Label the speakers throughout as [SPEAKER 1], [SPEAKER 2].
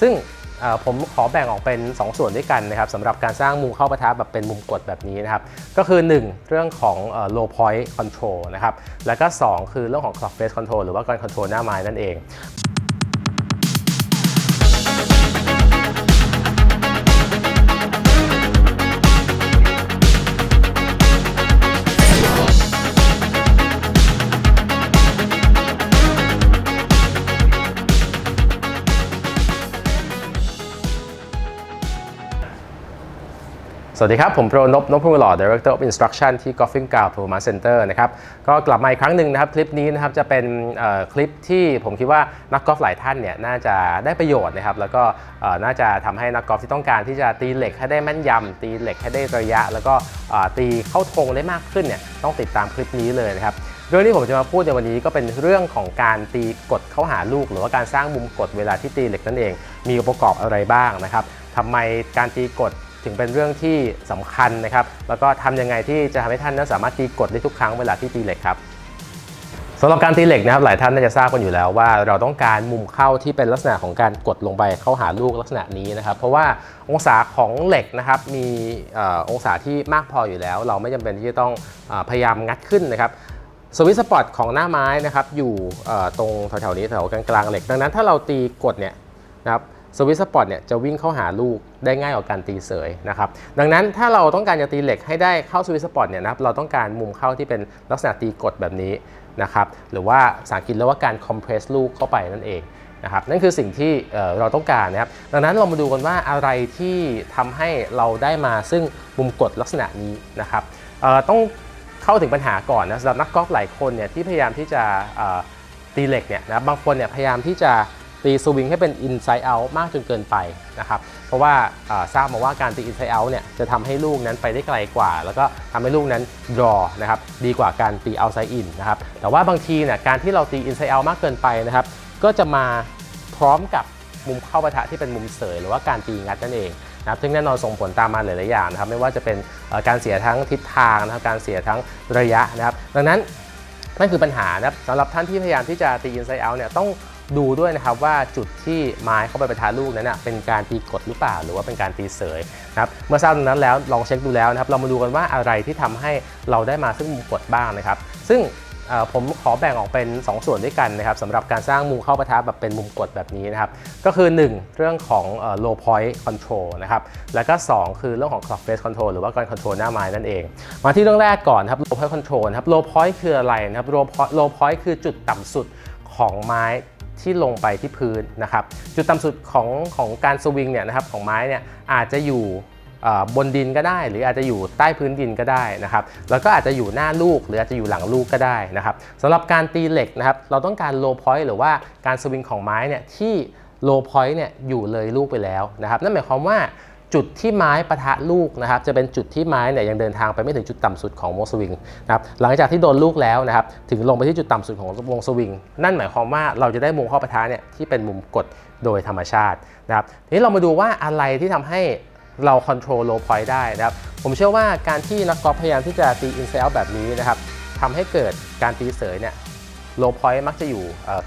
[SPEAKER 1] ซึ่งผมขอแบ่งออกเป็น 2 ส่วนด้วยกันนะครับสำหรับการสร้างมุมเข้าปะทะแบบเป็นมุมกดแบบนี้นะครับ ก็คือ 1 เรื่องของ low point control นะครับ แล้วก็ 2 คือเรื่องของ clock face control หรือว่าการ control หน้าไม้นั่นเอง สวัสดีครับ ผมโปรนพนพพงศ์หล่อ Director of Instruction ที่ Golfing Ground Performance Center นะครับก็กลับมาอีกครั้งหนึ่งนะครับ คลิปนี้นะครับจะเป็นคลิปที่ผมคิดว่านักกอล์ฟหลายท่านเนี่ยน่าจะได้ประโยชน์นะครับแล้วก็น่าจะทำให้นักกอล์ฟที่ต้องการที่จะตีเหล็กให้ได้แม่นยำตีเหล็กให้ได้ระยะ แล้วก็ตีเข้าธงได้มากขึ้นเนี่ยต้องติดตามคลิปนี้เลยนะครับเรื่องที่ผมจะมาพูดในวันนี้ก็เป็นเรื่องของการตีกดเข้าหาลูก หรือว่าการสร้างมุมกดเวลาที่ตีเหล็กนั่นเอง มีองค์ประกอบอะไรบ้างนะครับทำไมการตีกด ถึงเป็นเรื่องที่สำคัญนะครับ แล้วก็ทำยังไงที่จะทำให้ท่านนั้นสามารถตีกดได้ทุกครั้งเวลาที่ตีเหล็กครับสำหรับการตีเหล็กนะครับหลายท่านน่าจะทราบกันอยู่แล้วว่าเราต้องการมุมเข้าที่เป็นลักษณะของการกดลงไปเข้าหาลูกลักษณะนี้นะครับเพราะว่าองศาของเหล็กนะครับมีอองศาที่มากพออยู่แล้ว เราไม่จำเป็นที่จะต้องอพยายามงัดขึ้นนะครับสวิตช์สปอตของหน้าไม้นะครับอยู่ตรงแถวๆนี้แถวกลางๆเหล็ก ดังนั้นถ้าเราตีกดเนี่ยนะครับ สวิตสปอตเนี่ยจะวิ่งเข้าหาลูกได้ง่ายกว่าการตีเสยนะครับดังนั้นถ้าเราต้องการจะตีเหล็กให้ได้เข้าสวิตสปอตเนี่ยนะครับเราต้องการมุมเข้าที่เป็นลักษณะตีกดแบบนี้นะครับหรือว่าภาษาอังกฤษเรียกว่าการคอมเพรสลูกเข้าไปนั่นเองนะครับนั่นคือสิ่งที่เเราต้องการนะครับดังนั้นเรามาดูกันว่าอะไรที่ทำให้เราได้มาซึ่งมุมกดลักษณะนี้นะครับต้องเข้าถึงปัญหาก่อนนะสำหรับนักกอล์ฟหลายคนเนี่ยที่พยายามที่จะตีเหล็กเนี่ยนะบางคนเนี่ยพยายามที่จะ ตีสวิงให้เป็น inside out มากจนเกินไปนะครับเพราะว่าทราบมาว่าการตี inside out เนี่ยจะทำให้ลูกนั้นไปได้ไกลกว่า แล้วก็ทำให้ลูกนั้น draw นะครับดีกว่าการตี outside in นะครับแต่ว่าบางทีเนี่ยการที่เราตี inside out มากเกินไปนะครับก็จะมาพร้อมกับมุมเข้าปะทะที่เป็นมุมเสยหรือว่าการตีงัดนั่นเองนะครับซึ่งแน่นอนส่งผลตามมาหลายๆอย่างนะครับไม่ว่าจะเป็นการเสียทั้งทิศทางนะครับการเสียทั้งระยะนะครับดังนั้นนั่นคือปัญหานะครับสำหรับท่านที่พยายามที่จะตี inside out เนี่ยต้อง ดูด้วยนะครับว่าจุดที่ไม้เข้าไปประทะลูกนั้นนะเป็นการตีกดหรือเปล่าหรือว่าเป็นการตีเสยนะครับเมื่อทราบตรงนั้นแล้วลองเช็คดูแล้วนะครับเรามาดูกันว่าอะไรที่ทำให้เราได้มาซึ่งมุมกดบ้างนะครับ ซึ่งผมขอแบ่งออกเป็น 2 ส่วนด้วยกันนะครับสำหรับการสร้างมุมเข้าประทะแบบเป็นมุมกดแบบนี้นะครับ ก็คือ 1 เรื่องของ low point control นะครับแล้วก็ 2 คือเรื่องของ clock face control หรือว่าการ control หน้าไม้นั่นเอง มาที่เรื่องแรกก่อนครับ low point control ครับ low point คืออะไรนะครับ low point low point คือจุดต่ำสุดของไม้ ที่ลงไปที่พื้นนะครับ จุดต่ำสุดของของการสวิงเนี่ยนะครับของไม้เนี่ยอาจจะอยู่บนดินก็ได้ หรืออาจจะอยู่ใต้พื้นดินก็ได้นะครับ แล้วก็อาจจะอยู่หน้าลูกหรืออาจจะอยู่หลังลูกก็ได้นะครับสำหรับการตีเหล็กนะครับ เราต้องการโลพอยต์หรือว่าการสวิงของไม้เนี่ยที่โลพอยต์เนี่ยอยู่เลยลูกไปแล้วนะครับ นั่นหมายความว่า จุดที่ไม้ปะทะลูกนะครับจะเป็นจุดที่ไม้เนี่ยยังเดินทางไปไม่ถึงจุดต่ำสุดของวงสวิงนะครับหลังจากที่โดนลูกแล้วนะครับถึงลงไปที่จุดต่ำสุดของวงสวิง นั่นหมายความว่าเราจะได้มุมเข้าปะทะเนี่ยที่เป็นมุมกดโดยธรรมชาตินะครับทีนี้เรามาดูว่าอะไรที่ทำให้เรา control low point ได้นะครับผมเชื่อว่าการที่นักกอล์ฟพยายามที่จะตี inside out แบบนี้นะครับทำให้เกิดการตีเสยเนี่ย low point มักจะอยู่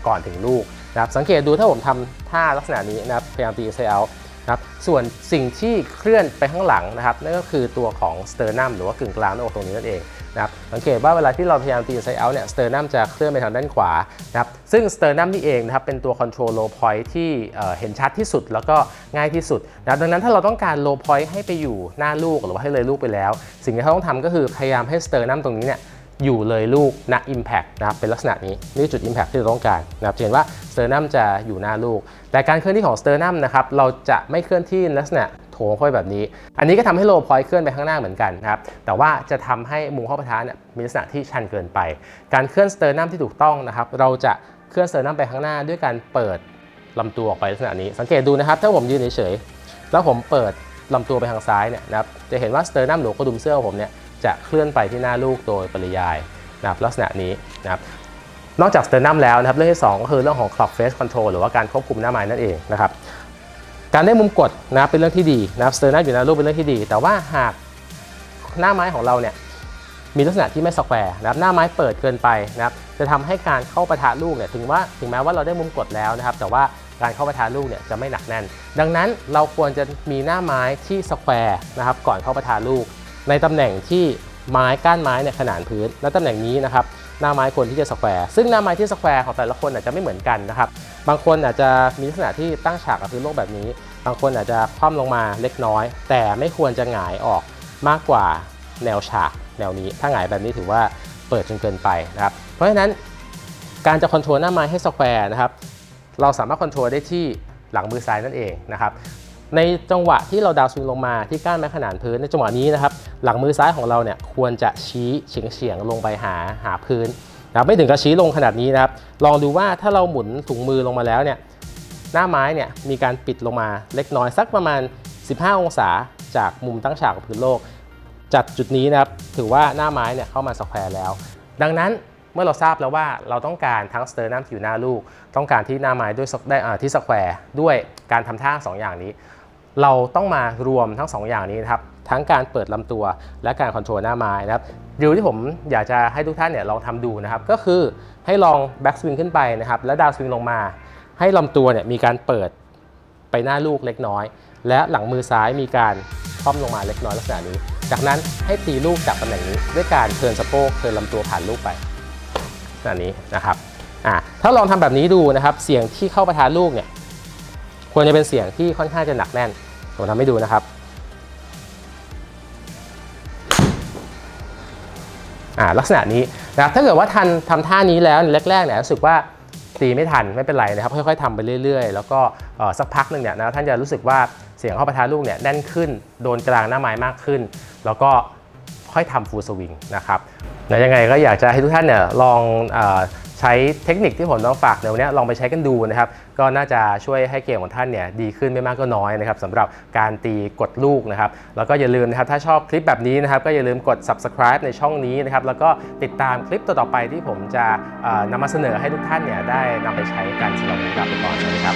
[SPEAKER 1] ก่อนถึงลูกนะครับสังเกตดูถ้าผมทำท่าลักษณะนี้นะครับพยายามตี inside out นะ ครับส่วนสิ่งที่เคลื่อนไปข้างหลังนะครับนั่นก็คือตัวของ sternum หรือว่ากึ่งกลางหน้าอกตรงนี้นั่นเองนะครับสังเกตว่าเวลาที่เราพยายามตี inside out เนี่ย sternum จะเคลื่อนไปทางด้านขวานะครับซึ่ง sternum นี่เองนะครับเป็นตัว control low point ที่เห็นชัดที่สุดแล้วก็ง่ายที่สุดนะดังนั้นถ้าเราต้องการ low point ให้ไปอยู่หน้าลูกหรือว่าให้เลยลูกไปแล้ว สิ่งที่เราต้องทำก็คือพยายามให้ sternum ตรงนี้เนี่ย อยู่เลยลูกณ Impact นะครับเป็นลักษณะนี้นี่จุด Impact ที่เราต้องการนะครับเห็นว่า Sternum จะอยู่หน้าลูก แต่การเคลื่อนที่ของ Sternum นะครับเราจะไม่เคลื่อนที่นลักษณะโถงเข้าไปแบบนี้ อันนี้ก็ทำให้ Low Point เคลื่อนไปข้างหน้าเหมือนกันนะครับแต่ว่าจะทำให้มุมเข้าปะทะเนี่ยมีลักษณะที่ชันเกินไป การเคลื่อน Sternum ที่ถูกต้องนะครับเราจะเคลื่อน Sternum ไปข้างหน้าด้วยการเปิดลำตัวออกไปลักษณะนี้ สังเกตดูนะครับ ถ้าผมยืนเฉยๆแล้วผมเปิดลำตัวไปทางซ้ายเนี่ยนะครับจะเห็นว่า Sternum หรือกระดุมเสื้อของผมเนี่ย จะเคลื่อนไปที่หน้าลูกโดยปริยายนะครับลักษณะนี้นะครับนอกจาก sternum แล้วนะครับเรื่องที่ 2 ก็คือเรื่องของ clock face control หรือว่าการควบคุมหน้าไม้นั่นเองนะครับการได้มุมกดนะเป็นเรื่องที่ดีนะครับ sternum อยู่หน้าลูกเป็นเรื่องที่ดี แต่ว่าหากหน้าไม้ของเราเนี่ยมีลักษณะที่ไม่สแควร์นะครับหน้าไม้เปิดเกินไปนะครับจะทำให้การเข้าประทะลูกเนี่ยถึงว่าถึงแม้ว่าเราได้มุมกดแล้วนะครับ แต่ว่าการเข้าประทะลูกเนี่ยจะไม่หนักแน่น ดังนั้นเราควรจะมีหน้าไม้ที่สแควร์นะครับก่อนเข้าประทะลูก ในตำแหน่งที่ไม้ก้านไม้เนี่ยขนานพื้น และตำแหน่งนี้นะครับหน้าไม้ควรที่จะสแควร์ซึ่งหน้าไม้ที่สแควร์ของแต่ละคนอาจจะไม่เหมือนกันนะครับบางคนอาจจะมีลักษณะที่ตั้งฉากกับพื้นโลกแบบนี้ บางคนอาจจะคว่ำลงมาเล็กน้อย แต่ไม่ควรจะหงายออกมากกว่าแนวฉากแนวนี้ ถ้าหงายแบบนี้ถือว่าเปิดจนเกินไปนะครับเพราะฉะนั้นการจะคอนโทรลหน้าไม้ให้สแควร์นะครับเราสามารถคอนโทรลได้ที่หลังมือซ้ายนั่นเองนะครับในจังหวะที่เราดาวน์สวิงลงมาที่ก้านไม้ขนานพื้นในจังหวะนี้นะครับ หลังมือซ้ายของเราเนี่ยควรจะชี้เฉียงเฉียงลงไปหาหาพื้นนะไม่ถึงกับชี้ลงขนาดนี้นะครับ ลองดูว่าถ้าเราหมุนถุงมือลงมาแล้วเนี่ยหน้าไม้เนี่ยมีการปิดลงมาเล็กน้อยสักประมาณ 15 องศาจากมุมตั้งฉากกับพื้นโลก จัดจุดนี้นะครับถือว่าหน้าไม้เนี่ยเข้ามาสแควร์แล้ว ดังนั้นเมื่อเราทราบแล้วว่าเราต้องการทั้งสเตอร์นัมที่อยู่หน้าลูก ต้องการที่หน้าไม้ด้วยได้อ่าที่สแควร์ด้วยการทำท่าสองอย่างนี้ เราต้องมารวมทั้ง 2 อย่างนี้นะครับ ทั้งการเปิดลำตัว และการคอนโทรลหน้าไม้นะครับดิวที่ผมอยากจะให้ทุกท่านเนี่ยลองทำดูนะครับ ก็คือให้ลองแบ็กสวิงขึ้นไปนะครับแล้วดาวสวิงลงมา ให้ลำตัวเนี่ยมีการเปิดไปหน้าลูกเล็กน้อย และหลังมือซ้ายมีการคล่อมลงมาเล็กน้อยลักษณะนี้ จากนั้นให้ตีลูกจากตำแหน่งนี้ ด้วยการเทิร์นสะโพกเทิร์นลำตัวผ่านลูกไปลักษณะนี้นะครับอ่าถ้าลองทำแบบนี้ดูนะครับ เสียงที่เข้าประทานลูกเนี่ยควรจะเป็นเสียงที่ค่อนข้างจะหนักแน่นผมทำให้ดูนะครับ ลักษณะนี้นะครับถ้าเกิดว่าทันทำท่านี้แล้วแรกๆเนี่ยรู้สึกว่าตีไม่ทันไม่เป็นไรนะครับค่อยๆทำไปเรื่อยๆ แล้วก็สักพักหนึ่งเนี่ยนะท่านจะรู้สึกว่าเสียงเข้าประทะลูกเนี่ยแน่นขึ้นโดนกลางหน้าไม้มากขึ้น แล้วก็ค่อยทำฟูลสวิงนะครับนะยังไงก็อยากจะให้ทุกท่านเนี่ยลองอ ใช้เทคนิคที่ผมต้องฝากในวันนี้ลองไปใช้กันดูนะครับ ก็น่าจะช่วยให้เกมของท่านเนี่ยดีขึ้นไม่มากก็น้อยนะครับสำหรับการตีกดลูกนะครับ แล้วก็อย่าลืมนะครับถ้าชอบคลิปแบบนี้นะครับก็อย่าลืมกด subscribe ในช่องนี้นะครับแล้วก็ติดตามคลิปต่อๆไปที่ผมจะเอ่อนำมาเสนอให้ทุกท่านเนี่ยได้นำไปใช้กันสำหรับวันนี้ลาไปก่อนสวัสดีครับ